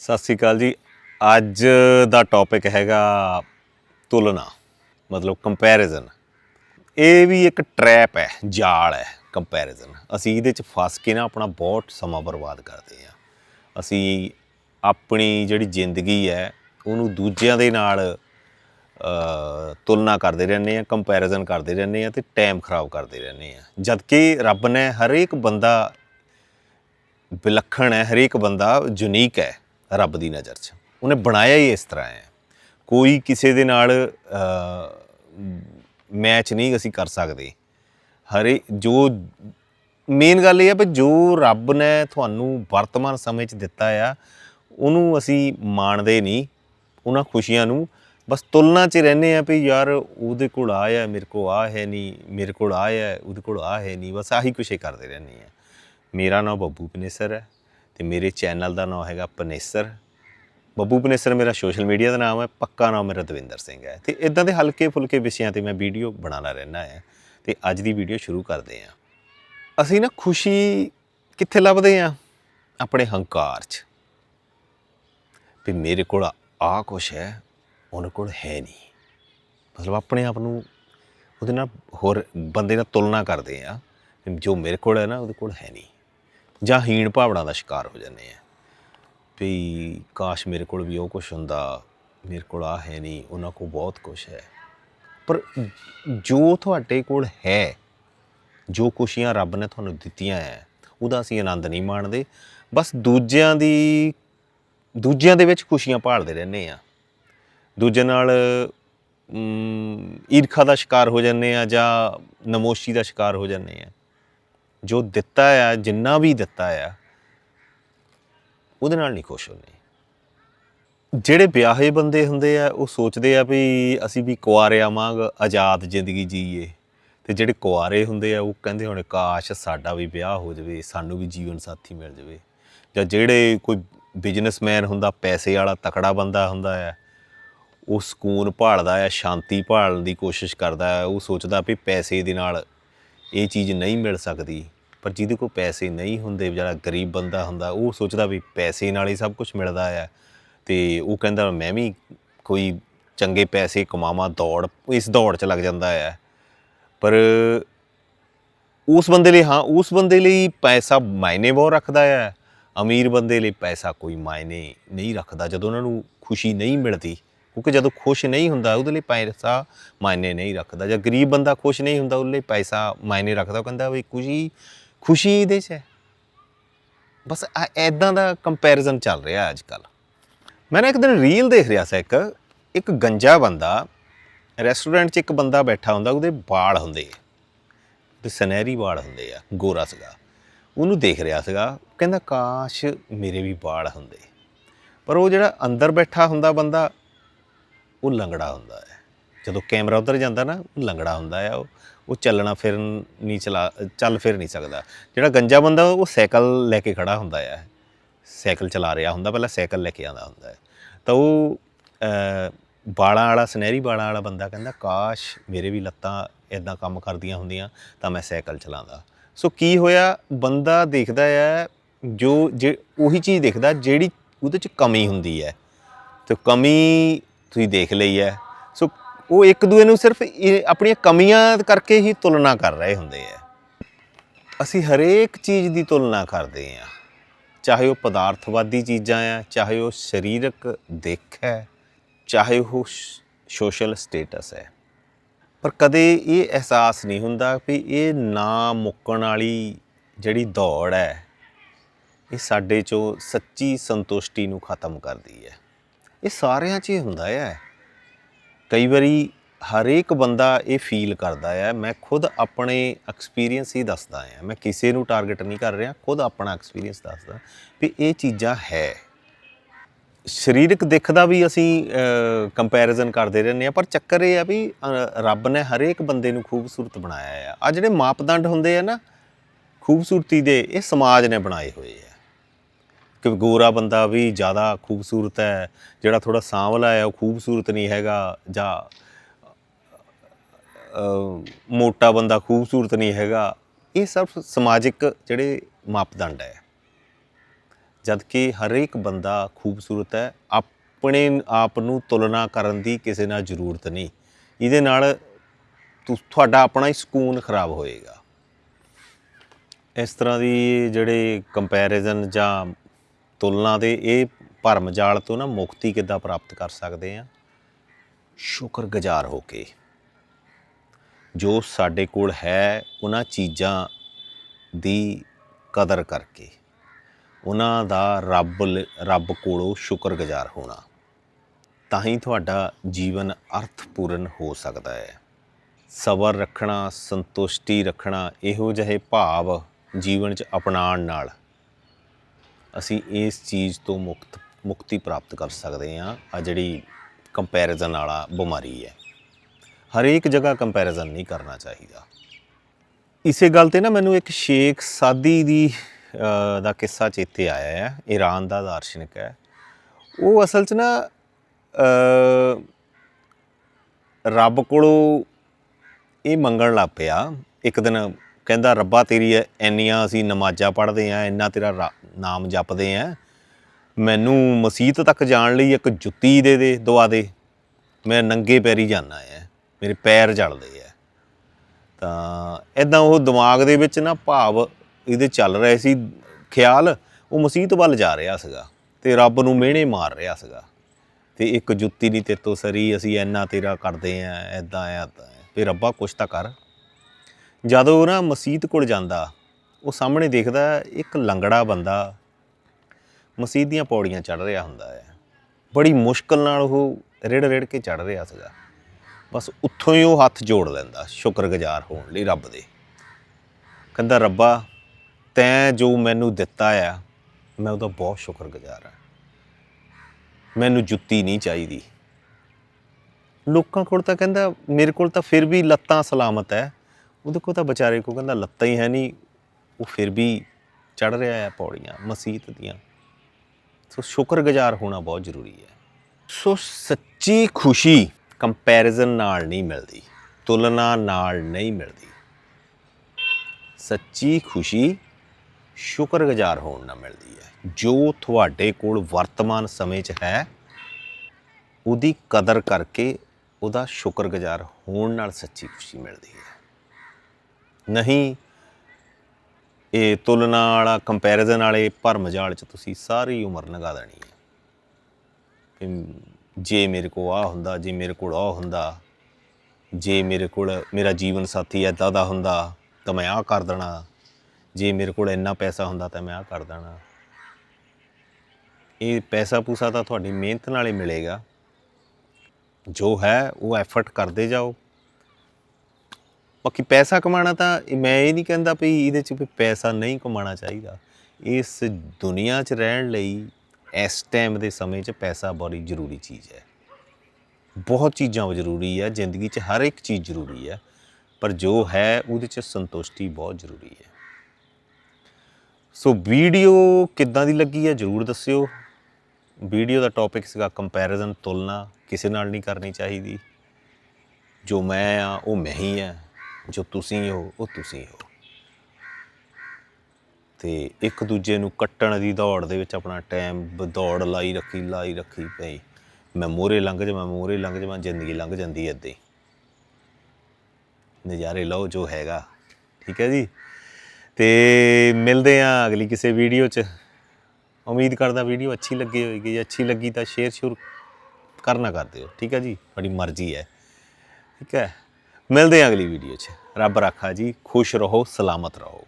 ਸਤਿ ਸ੍ਰੀ ਅਕਾਲ ਜੀ। ਅੱਜ ਦਾ ਟੌਪਿਕ ਹੈਗਾ ਤੁਲਨਾ, ਮਤਲਬ ਕੰਪੈਰੀਜ਼ਨ ਇਹ ਵੀ ਇੱਕ ਟ੍ਰੈਪ ਹੈ, ਜਾਲ ਹੈ ਕੰਪੈਰੀਜ਼ਨ ਅਸੀਂ ਇਹਦੇ ਚ ਫਸ ਕੇ ਨਾ ਆਪਣਾ ਬਹੁਤ ਸਮਾਂ ਬਰਬਾਦ ਕਰਦੇ ਹਾਂ। ਅਸੀਂ ਆਪਣੀ ਜਿਹੜੀ ਜ਼ਿੰਦਗੀ ਹੈ, ਉਹਨੂੰ ਦੂਜਿਆਂ ਦੇ ਨਾਲ ਤੁਲਨਾ ਕਰਦੇ ਰਹਿੰਦੇ ਆ ਕੰਪੈਰੀਜ਼ਨ ਕਰਦੇ ਰਹਿੰਦੇ ਆ ਤੇ ਟਾਈਮ ਖਰਾਬ ਕਰਦੇ ਰਹਿੰਦੇ ਆ ਜਦਕਿ ਰੱਬ ਨੇ ਹਰੇਕ ਬੰਦਾ ਵਿਲੱਖਣ ਹੈ, ਹਰੇਕ ਬੰਦਾ ਯੂਨੀਕ ਹੈ। ਰੱਬ ਦੀ ਨਜ਼ਰ 'ਚ। ਉਹਨੇ ਬਣਾਇਆ ਹੀ ਇਸ ਤਰ੍ਹਾਂ ਹੈ। ਕੋਈ ਕਿਸੇ ਦੇ ਨਾਲ ਮੈਚ ਨਹੀਂ ਅਸੀਂ ਕਰ ਸਕਦੇ। ਹਰੇ, ਜੋ ਮੇਨ ਗੱਲ ਇਹ ਹੈ ਵੀ ਜੋ ਰੱਬ ਨੇ ਤੁਹਾਨੂੰ ਵਰਤਮਾਨ ਸਮੇਂ 'ਚ ਦਿੱਤਾ ਆ, ਉਹਨੂੰ ਅਸੀਂ ਮਾਣਦੇ ਨਹੀਂ। ਉਹਨਾਂ ਖੁਸ਼ੀਆਂ ਨੂੰ ਬਸ ਤੁਲਨਾ 'ਚ ਰਹਿੰਦੇ ਆ ਵੀ ਯਾਰ ਉਹਦੇ ਕੋਲ ਆ ਹੈ, ਮੇਰੇ ਕੋਲ ਆ ਹੈ ਨਹੀਂ, ਮੇਰੇ ਕੋਲ ਆ ਹੈ, ਉਹਦੇ ਕੋਲ ਆ ਹੈ ਨਹੀਂ, ਬਸ ਆਹੀ ਕੁਛ ਹੀ ਕਰਦੇ ਰਹਿੰਦੇ ਆ। ਮੇਰਾ ਨਾਮ ਬੱਬੂ ਪਨੇਸਰ ਹੈ। ਤੇ ਮੇਰੇ ਚੈਨਲ ਦਾ ਨਾਮ ਹੈਗਾ ਪਨੇਸਰ। ਬੱਬੂ ਪਨੇਸਰ ਮੇਰਾ ਸੋਸ਼ਲ ਮੀਡੀਆ ਦਾ ਨਾਮ ਹੈ, ਪੱਕਾ ਨਾਮ ਮੇਰਾ ਦਵਿੰਦਰ ਸਿੰਘ ਹੈ। ਤੇ ਇਦਾਂ ਦੇ ਹਲਕੇ ਫੁਲਕੇ ਵਿਸ਼ਿਆਂ ਤੇ ਮੈਂ ਵੀਡੀਓ ਬਣਾਉਂਦਾ ਰਹਿਣਾ ਹੈ ਤੇ ਅੱਜ ਦੀ ਵੀਡੀਓ ਸ਼ੁਰੂ ਕਰਦੇ ਹਾਂ। ਅਸੀਂ ਨਾ ਖੁਸ਼ੀ ਕਿੱਥੇ ਲੱਭਦੇ ਆ ਆਪਣੇ ਹੰਕਾਰ 'ਚ। ਵੀ ਮੇਰੇ ਕੋਲ ਆ ਕੁਛ ਹੈ ਉਹਨਾਂ ਕੋਲ ਹੈ ਨਹੀਂ। ਮਤਲਬ ਆਪਣੇ ਆਪ ਨੂੰ ਉਹਦੇ ਨਾਲ ਹੋਰ ਬੰਦੇ ਨਾਲ ਤੁਲਨਾ ਕਰਦੇ ਆ ਜੋ ਮੇਰੇ ਕੋਲ ਹੈ ਨਾ, ਉਹਦੇ ਕੋਲ ਹੈ ਨਹੀਂ। ਜਾਂ ਹੀਣ ਭਾਵਨਾ ਦਾ ਸ਼ਿਕਾਰ ਹੋ ਜਾਂਦੇ ਆ। ਵੀ ਕਾਸ਼ ਮੇਰੇ ਕੋਲ ਵੀ ਉਹ ਕੁਛ ਹੁੰਦਾ, ਮੇਰੇ ਕੋਲ ਆ ਹੈ ਨਹੀਂ, ਉਹਨਾਂ ਕੋਲ ਬਹੁਤ ਕੁਛ ਹੈ। ਪਰ ਜੋ ਤੁਹਾਡੇ ਕੋਲ ਹੈ, ਜੋ ਖੁਸ਼ੀਆਂ ਰੱਬ ਨੇ ਤੁਹਾਨੂੰ ਦਿੱਤੀਆਂ ਹੈ, ਉਹਦਾ ਅਸੀਂ ਆਨੰਦ ਨਹੀਂ ਮਾਣਦੇ। ਬਸ ਦੂਜਿਆਂ ਦੀ, ਦੂਜਿਆਂ ਦੇ ਵਿੱਚ ਖੁਸ਼ੀਆਂ ਭਾਲਦੇ ਰਹਿੰਦੇ ਆ। ਦੂਜੇ ਨਾਲ ਈਰਖਾ ਦਾ ਸ਼ਿਕਾਰ ਹੋ ਜਾਂਦੇ ਆ ਜਾਂ ਨਮੋਸ਼ੀ ਦਾ ਸ਼ਿਕਾਰ ਹੋ ਜਾਂਦੇ ਆ। ਜੋ ਦਿੱਤਾ ਆ, ਜਿੰਨਾ ਵੀ ਦਿੱਤਾ ਆ, ਉਹਦੇ ਨਾਲ ਨਹੀਂ ਖੁਸ਼ ਹੁੰਦੇ। ਜਿਹੜੇ ਵਿਆਹੇ ਬੰਦੇ ਹੁੰਦੇ ਆ, ਉਹ ਸੋਚਦੇ ਆ ਵੀ ਅਸੀਂ ਵੀ ਕੁਆਰਿਆਂ ਵਾਂਗ ਆਜ਼ਾਦ ਜ਼ਿੰਦਗੀ ਜੀਏ। ਤੇ ਜਿਹੜੇ ਕੁਆਰੇ ਹੁੰਦੇ ਆ, ਉਹ ਕਹਿੰਦੇ ਹੁਣ, ਕਾਸ਼ ਸਾਡਾ ਵੀ ਵਿਆਹ ਹੋ ਜਾਵੇ, ਸਾਨੂੰ ਵੀ ਜੀਵਨ ਸਾਥੀ ਮਿਲ ਜਾਵੇ। ਜਾਂ ਜਿਹੜੇ ਕੋਈ ਬਿਜ਼ਨਸਮੈਨ ਹੁੰਦਾ, ਪੈਸੇ ਵਾਲਾ ਤਕੜਾ ਬੰਦਾ ਹੁੰਦਾ ਆ, ਉਹ ਸਕੂਨ ਭਾਲਦਾ ਆ, ਸ਼ਾਂਤੀ ਭਾਲਣ ਦੀ ਕੋਸ਼ਿਸ਼ ਕਰਦਾ ਆ, ਉਹ ਸੋਚਦਾ ਵੀ ਪੈਸੇ ਦੇ ਨਾਲ ਇਹ ਚੀਜ਼ ਨਹੀਂ ਮਿਲ ਸਕਦੀ। ਪਰ ਜਿਹਦੇ ਕੋਲ ਪੈਸੇ ਨਹੀਂ ਹੁੰਦੇ, ਜਿਹੜਾ ਗਰੀਬ ਬੰਦਾ ਹੁੰਦਾ, ਉਹ ਸੋਚਦਾ ਵੀ ਪੈਸੇ ਨਾਲ ਹੀ ਸਭ ਕੁਝ ਮਿਲਦਾ ਆ। ਤੇ ਉਹ ਕਹਿੰਦਾ, ਮੈਂ ਵੀ ਕੋਈ ਚੰਗੇ ਪੈਸੇ ਕਮਾਵਾਂ, ਦੌੜ, ਇਸ ਦੌੜ 'ਚ ਲੱਗ ਜਾਂਦਾ ਆ। ਪਰ ਉਸ ਬੰਦੇ ਲਈ, ਹਾਂ, ਉਸ ਬੰਦੇ ਲਈ ਪੈਸਾ ਮਾਇਨੇ ਬਹੁਤ ਰੱਖਦਾ ਆ। ਅਮੀਰ ਬੰਦੇ ਲਈ ਪੈਸਾ ਕੋਈ ਮਾਇਨੇ ਨਹੀਂ ਰੱਖਦਾ। ਜਦੋਂ ਉਹਨਾਂ ਨੂੰ ਖੁਸ਼ੀ ਨਹੀਂ ਮਿਲਦੀ, ਕਿਉਂਕਿ ਜਦੋਂ ਖੁਸ਼ ਨਹੀਂ ਹੁੰਦਾ, ਉਹਦੇ ਲਈ ਪੈਸਾ ਮਾਇਨੇ ਨਹੀਂ ਰੱਖਦਾ। ਜਾਂ ਗਰੀਬ ਬੰਦਾ ਖੁਸ਼ ਨਹੀਂ ਹੁੰਦਾ, ਉਹਦੇ ਲਈ ਪੈਸਾ ਮਾਇਨੇ ਰੱਖਦਾ। ਉਹ ਕਹਿੰਦਾ ਵੀ ਖੁਸ਼ੀ ਖੁਸ਼ੀ ਇਹਦੇ 'ਚ ਹੈ। ਬਸ ਐਦਾਂ ਦਾ ਕੰਪੈਰੀਜ਼ਨ ਚੱਲ ਰਿਹਾ ਅੱਜ ਕੱਲ ਮੈਂ ਨਾ ਇੱਕ ਦਿਨ ਰੀਲ ਦੇਖ ਰਿਹਾ ਸੀ ਇੱਕ ਇੱਕ ਗੰਜਾ ਬੰਦਾ ਰੈਸਟੋਰੈਂਟ 'ਚ ਇੱਕ ਬੰਦਾ ਬੈਠਾ ਹੁੰਦਾ, ਉਹਦੇ ਵਾਲ ਹੁੰਦੇ ਤੇ ਸਨਹਿਰੀ ਵਾਲ ਹੁੰਦੇ ਆ, ਗੋਰਾ ਸੀਗਾ। ਉਹਨੂੰ ਦੇਖ ਰਿਹਾ ਸੀਗਾ, ਕਹਿੰਦਾ, ਕਾਸ਼ ਮੇਰੇ ਵੀ ਵਾਲ ਹੁੰਦੇ। ਪਰ ਉਹ ਜਿਹੜਾ ਅੰਦਰ ਬੈਠਾ ਹੁੰਦਾ ਬੰਦਾ, ਉਹ ਲੰਗੜਾ ਹੁੰਦਾ ਹੈ। ਜਦੋਂ ਕੈਮਰਾ ਉਧਰ ਜਾਂਦਾ ਨਾ ਉਹ ਲੰਗੜਾ ਹੁੰਦਾ ਹੈ ਉਹ। ਉਹ ਚੱਲਣਾ ਫਿਰਨ ਨਹੀਂ ਚਲਾ ਚੱਲ ਫਿਰ ਨਹੀਂ ਸਕਦਾ। ਜਿਹੜਾ ਗੰਜਾ ਬੰਦਾ ਉਹ ਸਾਈਕਲ ਲੈ ਕੇ ਖੜਾ ਹੁੰਦਾ ਹੈ ਸਾਈਕਲ ਚਲਾ ਰਿਹਾ ਹੁੰਦਾ ਪਹਿਲਾਂ ਸਾਈਕਲ ਲੈ ਕੇ ਆਉਂਦਾ ਹੁੰਦਾ ਹੈ। ਤਾਂ ਉਹ ਅਹ, ਬਾਲਾਂ ਵਾਲਾ ਸੁਨਹਿਰੀ ਬਾਲਾਂ ਵਾਲਾ ਬੰਦਾ ਕਹਿੰਦਾ ਕਾਸ਼ ਮੇਰੇ ਵੀ ਲੱਤਾਂ ਇਦਾਂ ਕੰਮ ਕਰਦੀਆਂ ਹੁੰਦੀਆਂ ਤਾਂ ਮੈਂ ਸਾਈਕਲ ਚਲਾਉਂਦਾ। ਸੋ ਕੀ ਹੋਇਆ? ਬੰਦਾ ਦੇਖਦਾ ਹੈ ਜੋ ਜੇ ਉਹੀ ਚੀਜ਼ ਦੇਖਦਾ ਜਿਹੜੀ ਉਹਦੇ ਚ ਕਮੀ ਹੁੰਦੀ ਹੈ। ਤੇ ਕਮੀ ਤੁਸੀਂ ਦੇਖ ਲਈ ਹੈ। ਉਹ ਇੱਕ ਦੂਏ ਨੂੰ ਸਿਰਫ ਇਹ ਆਪਣੀਆਂ ਕਮੀਆਂ ਕਰਕੇ ਹੀ ਤੁਲਨਾ ਕਰ ਰਹੇ ਹੁੰਦੇ ਆ। ਅਸੀਂ ਹਰੇਕ ਚੀਜ਼ ਦੀ ਤੁਲਨਾ ਕਰਦੇ ਆ। ਚਾਹੇ ਉਹ ਪਦਾਰਥਵਾਦੀ ਚੀਜ਼ਾਂ ਆ, ਚਾਹੇ ਉਹ ਸਰੀਰਕ ਦਿੱਖ ਹੈ, ਚਾਹੇ ਉਹ ਸੋਸ਼ਲ ਸਟੇਟਸ ਹੈ। ਪਰ ਕਦੇ ਇਹ ਅਹਿਸਾਸ ਨਹੀਂ ਹੁੰਦਾ ਵੀ ਇਹ ਨਾ ਮੁੱਕਣ ਵਾਲੀ ਜਿਹੜੀ ਦੌੜ ਹੈ, ਇਹ ਸਾਡੇ ਚੋਂ ਸੱਚੀ ਸੰਤੁਸ਼ਟੀ ਨੂੰ ਖਤਮ ਕਰਦੀ ਹੈ। ਇਹ ਸਾਰਿਆਂ 'ਚ ਹੀ ਹੁੰਦਾ ਹੈ ਕਈ ਵਾਰੀ ਹਰੇਕ ਬੰਦਾ ਇਹ ਫੀਲ ਕਰਦਾ ਹੈ ਮੈਂ ਖੁਦ ਆਪਣੇ ਐਕਸਪੀਰੀਅੰਸ ਹੀ ਦੱਸਦਾ ਹਾਂ ਮੈਂ ਕਿਸੇ ਨੂੰ ਟਾਰਗੇਟ ਨਹੀਂ ਕਰ ਰਿਹਾ, ਖੁਦ ਆਪਣਾ ਐਕਸਪੀਰੀਅੰਸ ਦੱਸਦਾ ਵੀ ਇਹ ਚੀਜ਼ਾਂ ਹੈ। ਸਰੀਰਕ ਦਿੱਖ ਦਾ ਵੀ ਅਸੀਂ ਕੰਪੈਰੀਜ਼ਨ ਕਰਦੇ ਰਹਿੰਦੇ ਆ, ਪਰ ਚੱਕਰ ਇਹ ਆ ਵੀ ਰੱਬ ਨੇ ਹਰੇਕ ਬੰਦੇ ਨੂੰ ਖੂਬਸੂਰਤ ਬਣਾਇਆ ਆ। ਆ ਜਿਹੜੇ ਮਾਪਦੰਡ ਹੁੰਦੇ ਆ ਨਾ, ਖੂਬਸੂਰਤੀ ਦੇ ਇਹ ਸਮਾਜ ਨੇ ਬਣਾਏ ਹੋਏ ਆ। ਕਿ ਗੋਰਾ ਬੰਦਾ ਵੀ ਜ਼ਿਆਦਾ ਖੂਬਸੂਰਤ ਹੈ, ਜਿਹੜਾ ਥੋੜਾ ਸਾਂਵਲਾ ਹੈ, ਉਹ ਖੂਬਸੂਰਤ ਨਹੀਂ ਹੈਗਾ ਜਾਂ ਮੋਟਾ ਬੰਦਾ ਖੂਬਸੂਰਤ ਨਹੀਂ ਹੈਗਾ, ਇਹ ਸਭ ਸਮਾਜਿਕ ਜਿਹੜੇ ਮਾਪਦੰਡ ਹੈ। ਜਦ ਕਿ ਹਰੇਕ ਬੰਦਾ ਖੂਬਸੂਰਤ ਹੈ, ਆਪਣੇ ਆਪ ਨੂੰ ਤੁਲਨਾ ਕਰਨ ਦੀ ਕਿਸੇ ਨਾਲ ਜ਼ਰੂਰਤ ਨਹੀਂ। ਇਹਦੇ ਨਾਲ ਤੁਹਾਡਾ ਆਪਣਾ ਹੀ ਸਕੂਨ ਖਰਾਬ ਹੋਏਗਾ। ਇਸ ਤਰ੍ਹਾਂ ਦੀ ਜਿਹੜੇ ਕੰਪੈਰੀਜ਼ਨ ਜਾਂ ਤੁਲਨਾ ਦੇ ਇਹ ਭਰਮ ਜਾਲ ਤੋਂ ਨਾ ਮੁਕਤੀ ਕਿੱਦਾਂ ਪ੍ਰਾਪਤ ਕਰ ਸਕਦੇ ਆ? ਸ਼ੁਕਰਗੁਜ਼ਾਰ ਹੋ ਕੇ। ਜੋ ਸਾਡੇ ਕੋਲ ਹੈ ਉਹਨਾਂ ਚੀਜ਼ਾਂ ਦੀ ਕਦਰ ਕਰਕੇ। ਉਹਨਾਂ ਦਾ ਰੱਬ ਲ- ਰੱਬ ਕੋਲੋਂ ਸ਼ੁਕਰਗੁਜ਼ਾਰ ਹੋਣਾ। ਤਾਂ ਹੀ ਤੁਹਾਡਾ ਜੀਵਨ ਅਰਥਪੂਰਨ ਹੋ ਸਕਦਾ ਹੈ। ਸਬਰ ਰੱਖਣਾ, ਸੰਤੁਸ਼ਟੀ ਰੱਖਣਾ, ਇਹੋ ਜਿਹੇ ਭਾਵ ਜੀਵਨ 'ਚ ਅਪਣਾਉਣ ਨਾਲ ਅਸੀਂ ਇਸ ਚੀਜ਼ ਤੋਂ ਮੁਕਤ, ਮੁਕਤੀ ਪ੍ਰਾਪਤ ਕਰ ਸਕਦੇ ਹਾਂ। ਆ ਜਿਹੜੀ ਕੰਪੈਰੀਜ਼ਨ ਵਾਲਾ ਬਿਮਾਰੀ ਹੈ। ਹਰੇਕ ਜਗ੍ਹਾ ਕੰਪੈਰੀਜ਼ਨ ਨਹੀਂ ਕਰਨਾ ਚਾਹੀਦਾ। ਇਸੇ ਗੱਲ ਤੇ ਨਾ ਮੈਨੂੰ ਇੱਕ ਸ਼ੇਖ ਸਾਦੀ ਦੀ ਦਾ ਕਿੱਸਾ ਚੇਤੇ ਆਇਆ ਹੈ। ਈਰਾਨ ਦਾ ਦਾਰਸ਼ਨਿਕ ਹੈ। ਉਹ ਅਸਲ 'ਚ ਨਾ ਰੱਬ ਕੋਲੋਂ ਇਹ ਮੰਗਣ ਲੱਗ ਪਿਆ। ਇੱਕ ਦਿਨ ਕਹਿੰਦਾ, ਰੱਬਾ ਤੇਰੀ ਇੰਨੀਆਂ ਅਸੀਂ ਨਮਾਜ਼ਾਂ ਪੜ੍ਹਦੇ ਆ, ਇੰਨਾ ਤੇਰਾ ਨਾਮ ਜਪਦੇ ਆ। ਮੈਨੂੰ ਮਸਜਿਦ ਤੱਕ ਜਾਣ ਲਈ ਇੱਕ ਜੁੱਤੀ ਦੇ ਦੇ, ਦਵਾ ਦੇ। ਮੈਂ ਨੰਗੇ ਪੈਰੀ ਜਾਣਾ ਹੈ ਮੇਰੇ ਪੈਰ ਜਲਦੇ ਆ। ਤਾਂ ਇਦਾਂ ਉਹ ਦਿਮਾਗ ਦੇ ਵਿੱਚ ਨਾ ਭਾਵ ਇਹਦੇ ਚੱਲ ਰਹੇ ਸੀ। ਖਿਆਲ ਉਹ ਮਸਜਿਦ ਵੱਲ ਜਾ ਰਿਹਾ ਸੀਗਾ ਤੇ ਰੱਬ ਨੂੰ ਮਿਹਣੇ ਮਾਰ ਰਿਹਾ ਸੀਗਾ। ਤੇ ਇੱਕ ਜੁੱਤੀ ਨਹੀਂ ਤੇਤੋਂ ਸਰੀ, ਅਸੀਂ ਇੰਨਾ ਤੇਰਾ ਕਰਦੇ ਆ ਐਦਾਂ ਆ ਐਦਾਂ ਵੀ ਰੱਬਾ, ਕੁਛ ਤਾਂ ਕਰ। ਜਦੋਂ ਉਹ ਨਾ ਮਸਜਿਦ ਕੋਲ ਜਾਂਦਾ, ਉਹ ਸਾਹਮਣੇ ਦੇਖਦਾ ਇੱਕ ਲੰਗੜਾ ਬੰਦਾ ਮਸਜਿਦ ਦੀਆਂ ਪੌੜੀਆਂ ਚੜ ਰਿਹਾ ਹੁੰਦਾ ਹੈ। ਬੜੀ ਮੁਸ਼ਕਲ ਨਾਲ ਉਹ ਰੇੜ ਰੇੜ ਕੇ ਚੜ ਰਿਹਾ ਸੀਗਾ। ਬਸ ਉੱਥੋਂ ਹੀ ਉਹ ਹੱਥ ਜੋੜ ਲੈਂਦਾ, ਸ਼ੁਕਰਗੁਜ਼ਾਰ ਹੋਣ ਲਈ ਰੱਬ ਦੇ। ਕਹਿੰਦਾ, ਰੱਬਾ, ਤੈਂ ਜੋ ਮੈਨੂੰ ਦਿੱਤਾ ਆ, ਮੈਂ ਉਹਦਾ ਬਹੁਤ ਸ਼ੁਕਰਗੁਜ਼ਾਰ ਹਾਂ। ਮੈਨੂੰ ਜੁੱਤੀ ਨਹੀਂ ਚਾਹੀਦੀ। ਲੋਕਾਂ ਕੋਲ ਤਾਂ ਕਹਿੰਦਾ, ਮੇਰੇ ਕੋਲ ਤਾਂ ਫਿਰ ਵੀ ਲੱਤਾਂ ਸਲਾਮਤ ਹੈ। ਉਹਦੇ ਕੋਲ ਤਾਂ ਵਿਚਾਰੇ ਕੋ ਕਹਿੰਦਾ ਲੱਤਾਂ ਹੀ ਹੈ ਨਹੀਂ, ਉਹ ਫਿਰ ਵੀ ਚੜ ਰਿਹਾ ਹੈ ਪੌੜੀਆਂ ਮਸਜਿਦ ਦੀਆਂ। ਸੋ ਸ਼ੁਕਰਗੁਜ਼ਾਰ ਹੋਣਾ ਬਹੁਤ ਜ਼ਰੂਰੀ ਹੈ। ਸੋ ਸੱਚੀ ਖੁਸ਼ੀ ਕੰਪੈਰੀਜ਼ਨ ਨਾਲ ਨਹੀਂ ਮਿਲਦੀ, ਤੁਲਨਾ ਨਾਲ ਨਹੀਂ ਮਿਲਦੀ। ਸੱਚੀ ਖੁਸ਼ੀ ਸ਼ੁਕਰਗੁਜ਼ਾਰ ਹੋਣ ਨਾਲ ਮਿਲਦੀ ਹੈ। ਜੋ ਤੁਹਾਡੇ ਕੋਲ ਵਰਤਮਾਨ ਸਮੇਂ 'ਚ ਹੈ, ਉਹਦੀ ਕਦਰ ਕਰਕੇ ਉਹਦਾ ਸ਼ੁਕਰਗੁਜ਼ਾਰ ਹੋਣ ਨਾਲ ਸੱਚੀ ਖੁਸ਼ੀ ਮਿਲਦੀ ਹੈ। ਨਹੀਂ। ਇਹ ਤੁਲਨਾ ਵਾਲਾ ਕੰਪੈਰੀਜ਼ਨ ਵਾਲੇ ਭਰਮ ਜਾਲ 'ਚ ਤੁਸੀਂ ਸਾਰੀ ਉਮਰ ਲੰਘਾ ਦੇਣੀ ਹੈ। ਜੇ ਮੇਰੇ ਕੋਲ ਆ ਹੁੰਦਾ, ਜੇ ਮੇਰੇ ਕੋਲ ਆ ਹੁੰਦਾ, ਜੇ ਮੇਰੇ ਕੋਲ ਮੇਰਾ ਜੀਵਨ ਸਾਥੀ ਐਦਾਂ ਦਾ ਹੁੰਦਾ, ਤਾਂ ਮੈਂ ਆਹ ਕਰ ਦੇਣਾ। ਜੇ ਮੇਰੇ ਕੋਲ ਇੰਨਾ ਪੈਸਾ ਹੁੰਦਾ, ਤਾਂ ਮੈਂ ਆਹ ਕਰ ਦੇਣਾ। ਇਹ ਪੈਸਾ ਪੂਸਾ ਤਾਂ ਤੁਹਾਡੀ ਮਿਹਨਤ ਨਾਲ ਹੀ ਮਿਲੇਗਾ। ਜੋ ਹੈ, ਉਹ ਐਫਰਟ ਕਰਦੇ ਜਾਓ। ਬਾਕੀ ਪੈਸਾ ਕਮਾਉਣਾ ਤਾਂ ਮੈਂ ਇਹ ਨਹੀਂ ਕਹਿੰਦਾ ਵੀ ਇਹਦੇ 'ਚ ਵੀ ਪੈਸਾ ਨਹੀਂ ਕਮਾਉਣਾ ਚਾਹੀਦਾ। ਇਸ ਦੁਨੀਆ 'ਚ ਰਹਿਣ ਲਈ ਇਸ ਟਾਈਮ ਦੇ ਸਮੇਂ 'ਚ ਪੈਸਾ ਬੜੀ ਜ਼ਰੂਰੀ ਚੀਜ਼ ਹੈ। ਬਹੁਤ ਚੀਜ਼ਾਂ ਜ਼ਰੂਰੀ ਹੈ ਜ਼ਿੰਦਗੀ 'ਚ ਹਰ ਇੱਕ ਚੀਜ਼ ਜ਼ਰੂਰੀ ਹੈ ਪਰ ਜੋ ਹੈ ਉਹਦੇ 'ਚ ਸੰਤੁਸ਼ਟੀ ਬਹੁਤ ਜ਼ਰੂਰੀ ਹੈ। ਸੋ ਵੀਡੀਓ ਕਿੱਦਾਂ ਦੀ ਲੱਗੀ ਹੈ ਜਰੂਰ ਦੱਸਿਓ। ਵੀਡੀਓ ਦਾ ਟੌਪਿਕ ਸੀਗਾ ਕੰਪੈਰੀਜ਼ਨ ਤੁਲਨਾ, ਕਿਸੇ ਨਾਲ ਨਹੀਂ ਕਰਨੀ ਚਾਹੀਦੀ। ਜੋ ਮੈਂ ਆ, ਉਹ ਮੈਂ ਹੀ ਆ। ਜੋ ਤੁਸੀਂ ਹੋ, ਉਹ ਤੁਸੀਂ ਹੋ। ਤੇ ਇੱਕ ਦੂਜੇ ਨੂੰ ਕੱਟਣ ਦੀ ਦੌੜ ਦੇ ਵਿੱਚ ਆਪਣਾ ਟਾਈਮ ਦੌੜ ਲਾਈ ਰੱਖੀ ਲਾਈ ਰੱਖੀ ਪਈ। ਮੈਂ ਮੋਰੇ ਲੰਘ ਜਾਵਾਂ ਮੋਰੇ ਲੰਘ ਜਾਵਾਂ, ਜ਼ਿੰਦਗੀ ਲੰਘ ਜਾਂਦੀ ਐ ਏਦਾਂ ਹੀ। ਨਜ਼ਾਰੇ ਲਓ ਜੋ ਹੈਗਾ। ਠੀਕ ਹੈ ਜੀ? ਤੇ ਮਿਲਦੇ ਆ ਅਗਲੀ ਕਿਸੇ ਵੀਡੀਓ 'ਚ। ਉਮੀਦ ਕਰਦਾ ਵੀਡੀਓ ਅੱਛੀ ਲੱਗੀ ਹੋਵੇਗੀ ਜੇ ਅੱਛੀ ਲੱਗੀ ਤਾਂ ਸ਼ੇਅਰ ਸ਼ੁਰ ਕਰਨਾ ਕਰ ਦਿਓ। ਠੀਕ ਹੈ ਜੀ? ਤੁਹਾਡੀ ਮਰਜ਼ੀ ਹੈ ਠੀਕ ਹੈ ਮਿਲਦੇ ਆ ਅਗਲੀ ਵੀਡੀਓ 'ਚ। ਰੱਬ ਰਾਖਾ ਜੀ ਖੁਸ਼ ਰਹੋ ਸਲਾਮਤ ਰਹੋ।